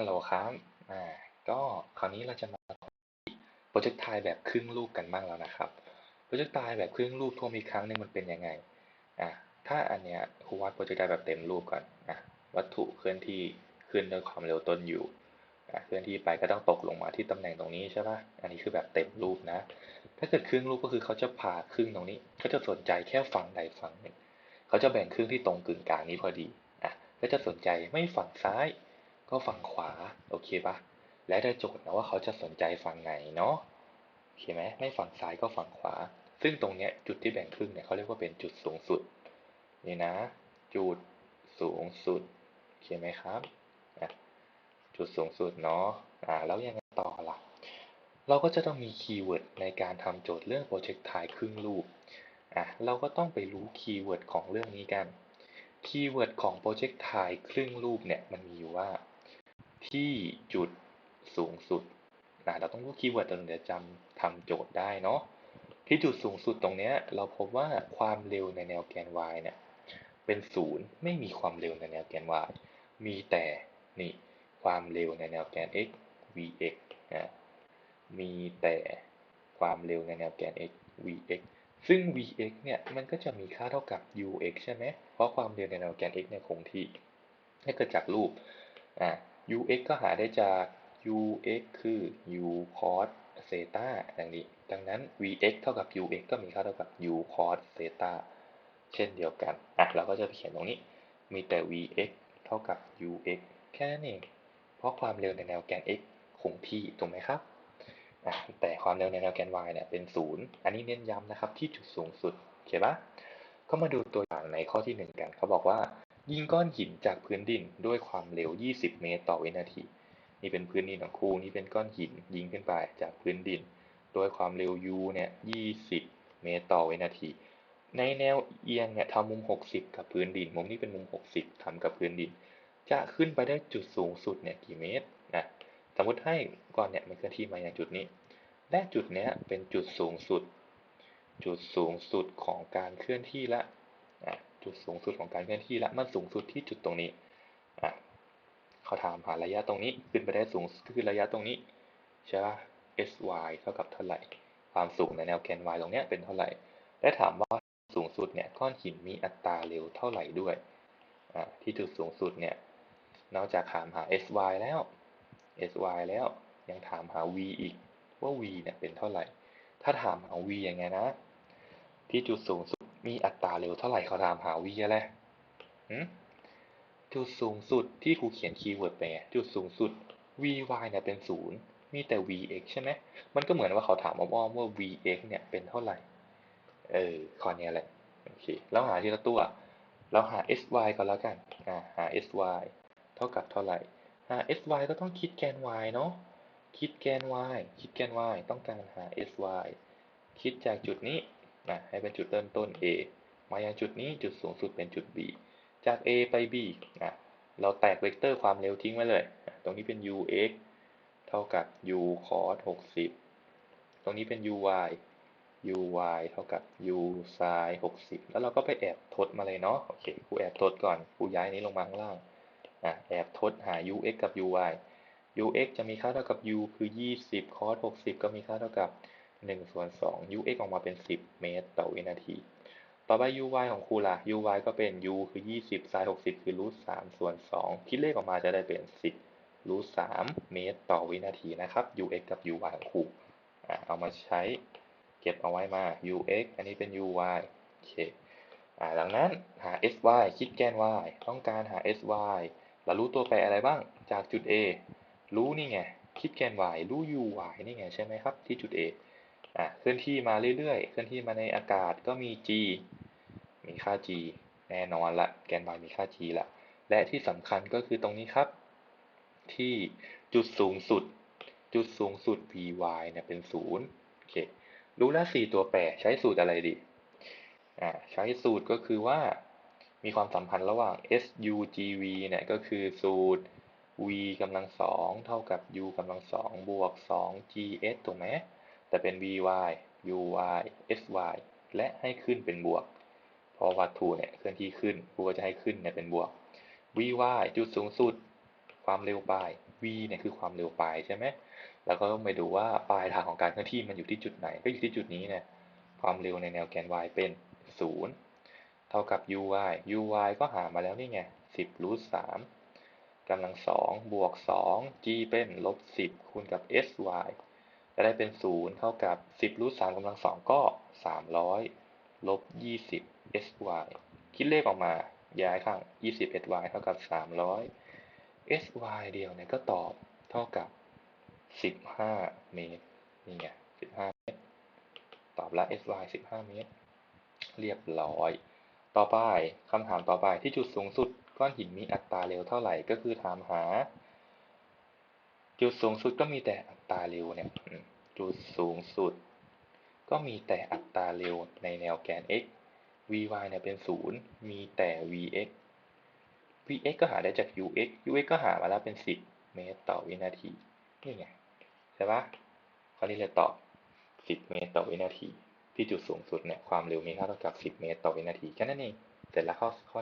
ฮัลโหลครับอ่าก็คราวนี้เราจะมาโปรเจกต์ไทแบบครึ่งรูปกันบ้างแล้วนะครับ โปรเจกต์ไทแบบครึ่งรูปทวมอีกครั้งหนึงมันเป็นยังไง อ่าถ้าอันเนี้ยครูวาดโปรเจกต์ไทแบบเต็มรูปก่อนอะวัตถุเคลื่อนที่ขึ้นด้วยความเร็วต้นอยู่อะเคลื่อนที่ไปก็ต้องตกลงมาที่ตำแหน่งตรงนี้ใช่ปะอันนี้คือแบบเต็มรูปนะ ถ้าเกิดครึ่งรูปก็คือเขาจะผ่าครึ่งตรงนี้เขาจะสนใจแค่ฝั่งใดฝั่งหนึ่ง เขาจะแบ่งครึ่งที่ตรงกึ่งกลางนี้พอดี อะ ก็จะสนใจไม่ฝั่งซ้าย ก็ฝั่งขวา โอเคปะและได้โจทย์นะว่าเขาจะสนใจฝั่งไหนเนาะโอเคไหมไม่ฝั่งซ้ายก็ฝั่งขวา ซึ่งตรงเนี้ยจุดที่แบ่งครึ่งเนี่ยเขาเรียกว่าเป็นจุดสูงสุดนี่นะ จุดสูงสุดโอเคไหมครับจุดสูงสุดเนาะอ่าแล้วยังไงต่อล่ะ เราก็จะต้องมีคีย์เวิร์ดในการทำโจทย์เรื่องโปรเจกต์ถ่ายครึ่งรูปอะเราก็ต้องไปรู้คีย์เวิร์ดของเรื่องนี้กันคีย์เวิร์ดของโปรเจกต์ถ่ายครึ่งรูปเนี่ยมันมีอยู่ว่า ที่จุดสูงสุดนะเราต้องรู้คีย์เวิร์ดตรงเดี๋ยวจำทำโจทย์ได้เนาะที่จุดสูงสุดตรงนี้เราพบว่าความเร็วในแนวแกน y เนี่ยเป็นศูนย์ไม่มีความเร็วในแนวแกน y มีแต่นี่ความเร็วในแนวแกน x vx นะมีแต่ความเร็วในแนวแกน x vx ซึ่ง vx เนี่ยมันก็จะมีค่าเท่ากับ ux ใช่ไหมเพราะความเร็วในแนวแกน x เนี่ยคงที่ให้เกิดจากรูปอ่า ux ก็หาได้จาก ux คือ u cos เซตาดังนี้ ดังนั้น vx เท่ากับ ux ก็มีค่าเท่ากับ u cos เซตาเช่นเดียวกันอะเราก็จะเขียนตรงนี้ มีแต่ vx เท่ากับ ux แค่นั้นเอง เพราะความเร็วในแนวแกน x คงที่ถูกไหมครับอะแต่ความเร็วในแนวแกน y เนี่ยเป็นศูนย์อันนี้เน้นย้ำนะครับที่จุดสูงสุด โอเคปะก็มาดูตัวอย่างในข้อที่หนึ่งกัน เขาบอกว่า ยิงก้อนหินจากพื้นดินด้วยความเร็ว 20 เมตรต่อวินาที นี่เป็นพื้นดินของครูนี่เป็นก้อนหินยิงขึ้นไปจากพื้นดิน โดยความเร็ว u เนี่ย 20 เมตรต่อวินาที ในแนวเอียงเนี่ยทำมุม 60 กับพื้นดิน มุมนี้เป็นมุม 60ทำกับพื้นดิน จะขึ้นไปได้จุดสูงสุดเนี่ยกี่เมตรนะสมมติให้ก้อนเนี่ยมันเคลื่อนที่มาอย่างจุดนี้ และจุดเนี้ยเป็นจุดสูงสุด จุดสูงสุดของการเคลื่อนที่ละ จุดสูงสุดของการเคลื่อนที่และมันสูงสุดที่จุดตรงนี้อะเขาถามหาระยะตรงนี้ขึ้นไปได้สูงก็คือระยะตรงนี้ใช่ปะ sy เท่ากับเท่าไหร่ ความสูงในแนวแกน y ตรงเนี้ยเป็นเท่าไหร่ และถามว่าสูงสุดเนี่ยก้อนหินมีอัตราเร็วเท่าไหร่ด้วยอะที่จุดสูงสุดเนี่ยนอกจากถามหา sy แล้ว sy แล้วยังถามหา v อีกว่า v เนี่ยเป็นเท่าไหร่ ถ้าถามหา v ยังไงนะ ที่จุดสูงสุด มีอัตราเร็วเท่าไหร่เขาถามหา v อะไรจุดสูงสุดที่ครูเขียนคีย์เวิร์ดไปจุดสูงสุด vy เนี่ยเป็นศูนย์มีแต่ vx ใช่ไหมมันก็เหมือนว่าเขาถามอ้อมๆว่า vx เนี่ยเป็นเท่าไหร่ เออข้อนี้แหละ โอเค แล้วหาทีละตัว เราหา sy ก่อนแล้วกัน อ่า หา sy เท่ากับเท่าไหร่ หา sy ก็ต้องคิดแกน y เนาะ คิดแกน y คิดแกน y ต้องการหา sy คิดจากจุดนี้ นะให้เป็นจุดเริ่มต้น a มายังจุดนี้จุดสูงสุดเป็นจุด b จาก a ไป b นะเราแตกเวกเตอร์ความเร็วทิ้งไว้เลย ตรงนี้เป็น ux เท่ากับ u cos 60 ตรงนี้เป็น uy uy เท่ากับ u sin 60 แล้วเราก็ไปแอบทดมาเลยเนาะ โอเค ครูแอบทดก่อน ครูย้ายนี้ลงมาข้างล่างอะแอบทดหา ux กับ uy ux จะมีค่าเท่ากับ u คือ 20 cos 60 ก็มีค่าเท่ากับ 1ส่วน2 ux ออกมาเป็น 10 เมตรต่อวินาที ต่อไป uy ของครูล่ะ uy ก็เป็น u คือ 20 sin 60 คือรูท3ส่วน 2 คิดเลขออกมาจะได้เป็น 10รูท3เมตรต่อวินาทีนะครับ ux กับ uy ของครูเอามาใช้เก็บเอาไว้มา ux อันนี้เป็น uy โอเคอ่าดังนั้นหา sy คิดแกน y ต้องการหา sy เรารู้ตัวแปรอะไรบ้างจากจุด a รู้นี่ไง คิดแกน y รู้ uy นี่ไงใช่ไหมครับที่จุด a อะเคลื่อนที่มาเรื่อยๆ เคลื่อนที่มาในอากาศก็มี g มีค่า g แน่นอนละแกน y มีค่า g ละและที่สำคัญก็คือตรงนี้ครับ ที่จุดสูงสุด จุดสูงสุด vy เนี่ยเป็นศูนย์โอเครู้แล้วสี่ตัวแปรใช้สูตรอะไรดีอ่าใช้สูตรก็คือว่ามีความสัมพันธ์ระหว่าง sugv เนี่ยก็คือสูตร v กำลังสองเท่ากับ u กำลังสองบวก 2gs ถูกไหม แต่เป็น vy uy sy และให้ขึ้นเป็นบวก เพราะวัตถุเนี่ยเคลื่อนที่ขึ้นครูก็จะให้ขึ้นเนี่ยเป็นบวก vy จุดสูงสุดคความเร็วปลาย v เนี่ยคือความเร็วปลายใช่ไหมแล้วก็ต้องไปดูว่าปลายทางของการเคลื่อนที่มันอยู่ที่จุดไหน ก็อยู่ที่จุดนี้เนี่ยความเร็วในแนวแกน y เป็น 0 เท่ากับ uy uy ก็หามาแล้วนี่ไง 10รูท3กำลัง 2 บวก 2 g เป็นลบ 10 คูณกับ sy จะได้เป็น 0 เท่ากับ 10รูท3กำลัง 2 ก็ 300ลบ20 sy คิดเลขออกมาย้ายข้าง 20 sy เท่ากับ 300 sy เดียวเนี่ยก็ตอบเท่ากับ 15 เมตร นี่ไง 15 เมตร ตอบละ sy 15 เมตร เรียบร้อย ต่อไปคำถามต่อไปที่จุดสูงสุดก้อนหินมีอัตราเร็วเท่าไหร่ก็คือถามหา จุดสูงสุดก็มีแต่อัตราเร็วเนี่ยจุดสูงสุด ก็มีแต่อัตราเร็วในแนวแกน x vy เนี่ยเป็น 0 มีแต่ vx vx ก็หาได้จาก ux ux ก็หามาแล้วเป็น 10 เมตรต่อวินาทีนี่ไงใช่ปะข้อนี้เลยตอบ 10 เมตรต่อวินาที ที่จุดสูงสุดเนี่ยความเร็วมีค่าเท่ากับ 10 เมตรต่อวินาทีแค่นั้นเองเสร็จแล้วข้อข้อ